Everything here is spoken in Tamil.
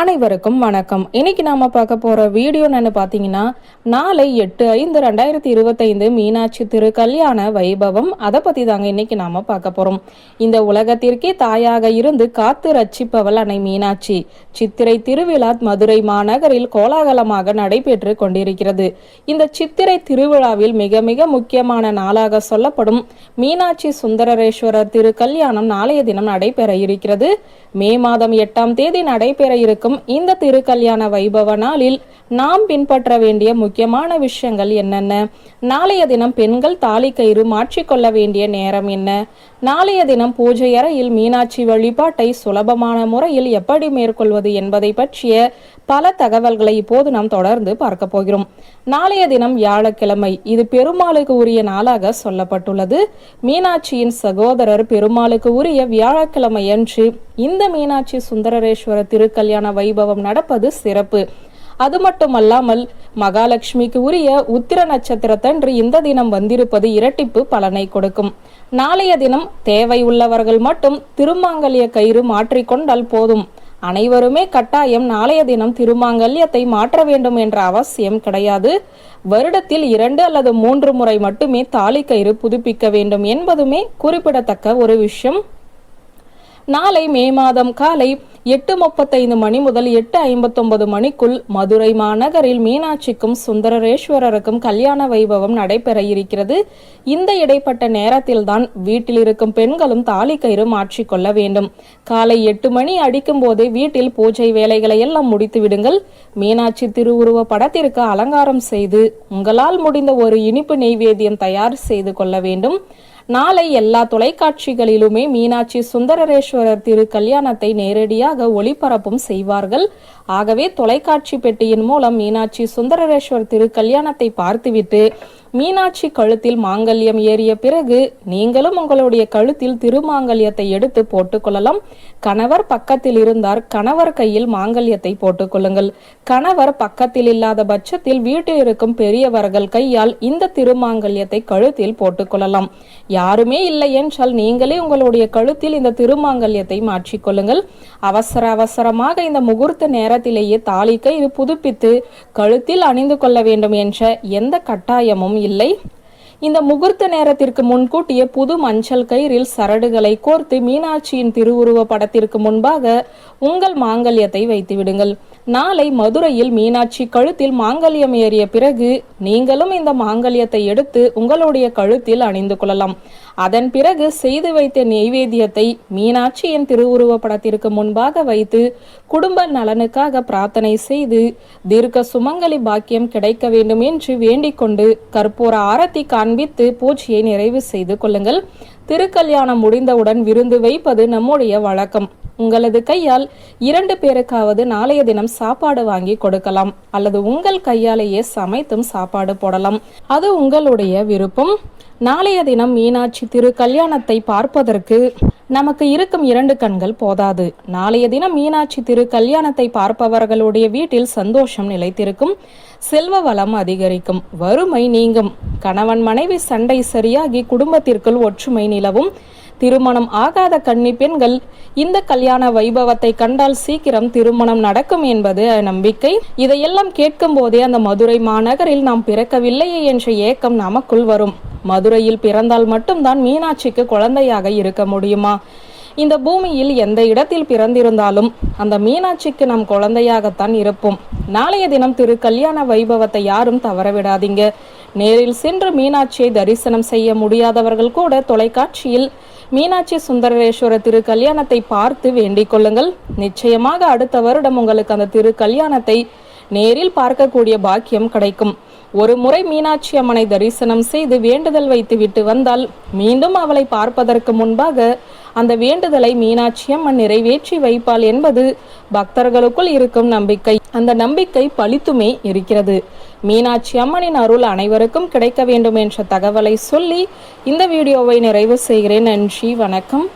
அனைவருக்கும் வணக்கம். இன்னைக்கு நாம பார்க்க போற வீடியோ என்னன்னு பாத்தீங்கன்னா நாளை எட்டு ஐந்து ரெண்டாயிரத்தி இருபத்தைந்து மீனாட்சி திரு கல்யாண வைபவம். அதை பத்தி தாங்க இன்னைக்கு நாம பார்க்க போறோம். இந்த உலகத்திற்கே தாயாக இருந்து காத்து ரட்சிப்பவள் அன்னை மீனாட்சி. சித்திரை திருவிழா மதுரை மாநகரில் கோலாகலமாக நடைபெற்று கொண்டிருக்கிறது. இந்த சித்திரை திருவிழாவில் மிக மிக முக்கியமான நாளாக சொல்லப்படும் மீனாட்சி சுந்தரேஸ்வரர் திரு கல்யாணம் நாளைய தினம் நடைபெற இருக்கிறது. மே மாதம் எட்டாம் தேதி நடைபெற இருக்கும் இந்த திருக்கல்யாண வைபவ நாளில் நாம் பின்பற்ற வேண்டிய முக்கியமான விஷயங்கள் என்னென்ன? நாளைய தினம் பெண்கள் தாலி கயிறு மாற்றிக்கொள்ள வேண்டிய நேரம் என்ன? நாளைய தினம் பூஜை அறையில் மீனாட்சி வழிபாட்டை சுலபமான முறையில் எப்படி மேற்கொள்வது என்பதை பற்றிய பல தகவல்களை இப்போது நாம் தொடர்ந்து பார்க்க போகிறோம். நாளைய தினம் வியாழக்கிழமை இது பெருமாளுக்கு உரிய நாளாக சொல்லப்பட்டுள்ளது. மீனாட்சியின் சகோதரர் பெருமாளுக்கு உரிய வியாழக்கிழமை அன்று இந்த மீனாட்சி சுந்தரேஸ்வர திருக்கல்யாண வைபவம் நடப்பது சிறப்பு. அது மட்டுமல்லாமல் மகாலட்சுமிக்கு உரிய உத்திர நட்சத்திரத்தன்று இந்த தினம் வந்திருப்பது இரட்டிப்பு பலனை கொடுக்கும். நாளைய தினம் தேவை உள்ளவர்கள் மட்டும் திருமாங்கல்ய கயிறு மாற்றிக்கொண்டால் போதும். அனைவருமே கட்டாயம் நாளைய தினம் திருமாங்கல்யத்தை மாற்ற வேண்டும் என்ற அவசியம் கிடையாது. வருடத்தில் இரண்டு அல்லது மூன்று முறை மட்டுமே தாலி கயிறு புதுப்பிக்க வேண்டும் என்பதுமே குறிப்பிடத்தக்க ஒரு விஷயம். நாளை மே மாதம் காலை எட்டு முப்பத்தைந்து மணி முதல் எட்டு ஐம்பத்தொன்பது மணிக்குள் மதுரை மாநகரில் மீனாட்சிக்கும் சுந்தரேஸ்வரருக்கும் கல்யாண வைபவம் நடைபெற இருக்கிறது. இந்த இடைப்பட்ட நேரத்தில்தான் வீட்டில் இருக்கும் பெண்களும் தாலி கயிறு மாற்றிக்கொள்ள வேண்டும். காலை எட்டு மணி அடிக்கும் போதே வீட்டில் பூஜை வேலைகளை எல்லாம் முடித்து விடுங்கள். மீனாட்சி திருவுருவ படத்திற்கு அலங்காரம் செய்து உங்களால் முடிந்த ஒரு இனிப்பு நெய்வேத்தியம் தயார் செய்து கொள்ள வேண்டும். நாளை எல்லா தொலைக்காட்சிகளிலுமே மீனாட்சி சுந்தரரேஸ்வரர் திரு கல்யாணத்தை நேரடியாக ஒளிபரப்பும் செய்வார்கள். ஆகவே தொலைக்காட்சி பெட்டியின் மூலம் மீனாட்சி சுந்தரரேஸ்வர் திரு கல்யாணத்தை பார்த்துவிட்டு மீனாட்சி கழுத்தில் மாங்கல்யம் ஏறிய பிறகு நீங்களும் உங்களுடைய கழுத்தில் திருமாங்கல்யத்தை எடுத்து போட்டுக்கொள்ளலாம் கணவர் பக்கத்தில் இருந்தார். கணவர் கையில் மாங்கல்யத்தை போட்டுக்கொள்ளுங்கள் கணவர் பக்கத்தில் இல்லாத பட்சத்தில் வீட்டில் இருக்கும் பெரியவர்கள் கையால் இந்த திருமாங்கல்யத்தை கழுத்தில் போட்டுக்கொள்ளலாம் யாருமே இல்லை என்றால் நீங்களே உங்களுடைய கழுத்தில் இந்த திருமாங்கல்யத்தை மாற்றிக்கொள்ளுங்கள் அவசர அவசரமாக இந்த முகூர்த்த நேரத்திலேயே தாலி கயிறு புதுப்பித்து கழுத்தில் அணிந்து கொள்ள வேண்டும் என்ற எந்த கட்டாயமும் இல்லை. இந்த முகூர்த்த நேரத்திற்கு முன்கூட்டிய புது மஞ்சள் கயிறில் சரடுகளை கோர்த்து மீனாட்சியின் திருவுருவ படத்திற்கு முன்பாக உங்கள் மாங்கல்யத்தை வைத்து விடுங்கள் நாளை மதுரையில் மீனாட்சி கழுத்தில் மாங்கல்யம் ஏறிய பிறகு நீங்களும் இந்த மாங்கல்யத்தை எடுத்து உங்களுடைய கழுத்தில் அணிந்து கொள்ளலாம். அதன் பிறகு செய்து வைத்த நெய்வேத்தியத்தை மீனாட்சியின் திருவுருவ படத்திற்கு முன்பாக வைத்து குடும்ப நலனுக்காக பிரார்த்தனை செய்து தீர்க்க சுமங்கலி பாக்கியம் கிடைக்க வேண்டும் என்று வேண்டிக் கொண்டு கற்பூர ஆரத்தி காண்பித்து பூஜையை நிறைவு செய்து கொள்ளுங்கள். திருக்கல்யாணம் முடிந்தவுடன் விருந்து வைப்பது நம்முடைய வழக்கம். உங்களது கையால் இரண்டு பேருக்காவது நாளைய தினம் சாப்பாடு வாங்கி கொடுக்கலாம். அல்லது உங்கள் கையாலேயே சமைத்தும் சாப்பாடு போடலாம். அது உங்களுடைய விருப்பம். நாளைய தினம் மீனாட்சி திரு கல்யாணத்தை பார்ப்பதற்கு நமக்கு இருக்கும் இரண்டு கண்கள் போதாது. நாளைய தினம் மீனாட்சி திரு கல்யாணத்தை பார்ப்பவர்களுடைய வீட்டில் சந்தோஷம் நிலைத்திருக்கும். செல்வ வளம் அதிகரிக்கும். வறுமை நீங்கும். கணவன் மனைவி சண்டை சரியாகி குடும்பத்திற்குள் ஒற்றுமை நிலவும். திருமணம் ஆகாத கன்னி பெண்கள் இந்த கல்யாண வைபவத்தை கண்டால் சீக்கிரம் திருமணம் நடக்கும் என்பது நம்பிக்கை. இதையெல்லாம் கேட்கும் போதே அந்த மதுரை மாநகரில் நாம் பிறக்கவில்லையே என்ற ஏக்கம் நமக்குள் வரும். மதுரையில் பிறந்தால் மட்டும்தான் மீனாட்சிக்கு குழந்தையாக இருக்க முடியுமா? இந்த பூமியில் எந்த இடத்தில் பிறந்திருந்தாலும் அந்த மீனாட்சிக்கு நம் குழந்தையாகத்தான் இருப்போம். நாளைய தினம் திரு கல்யாண வைபவத்தை யாரும் தவறவிடாதீங்க. நேரில் சென்று மீனாட்சியை தரிசனம் செய்ய முடியாதவர்கள் கூட தொலைக்காட்சியில் மீனாட்சி சுந்தரேஸ்வரர் திரு கல்யாணத்தை பார்த்து வேண்டிக் கொள்ளுங்கள். நிச்சயமாக அடுத்த வருடம் உங்களுக்கு அந்த திரு கல்யாணத்தை நேரில் பார்க்கக்கூடிய பாக்கியம் கிடைக்கும். ஒரு முறை மீனாட்சி அம்மனை தரிசனம் செய்து வேண்டுதல் வைத்து விட்டு வந்தால் மீண்டும் அவளை பார்ப்பதற்கு முன்பாக அந்த வேண்டுதலை மீனாட்சி அம்மன் நிறைவேற்றி வைப்பாள் என்பது பக்தர்களுக்குள் இருக்கும் நம்பிக்கை. அந்த நம்பிக்கை பலித்துமே இருக்கிறது. மீனாட்சி அம்மனின் அருள் அனைவருக்கும் கிடைக்க வேண்டும் என்ற தகவலை சொல்லி இந்த வீடியோவை நிறைவு செய்கிறேன். நன்றி வணக்கம்.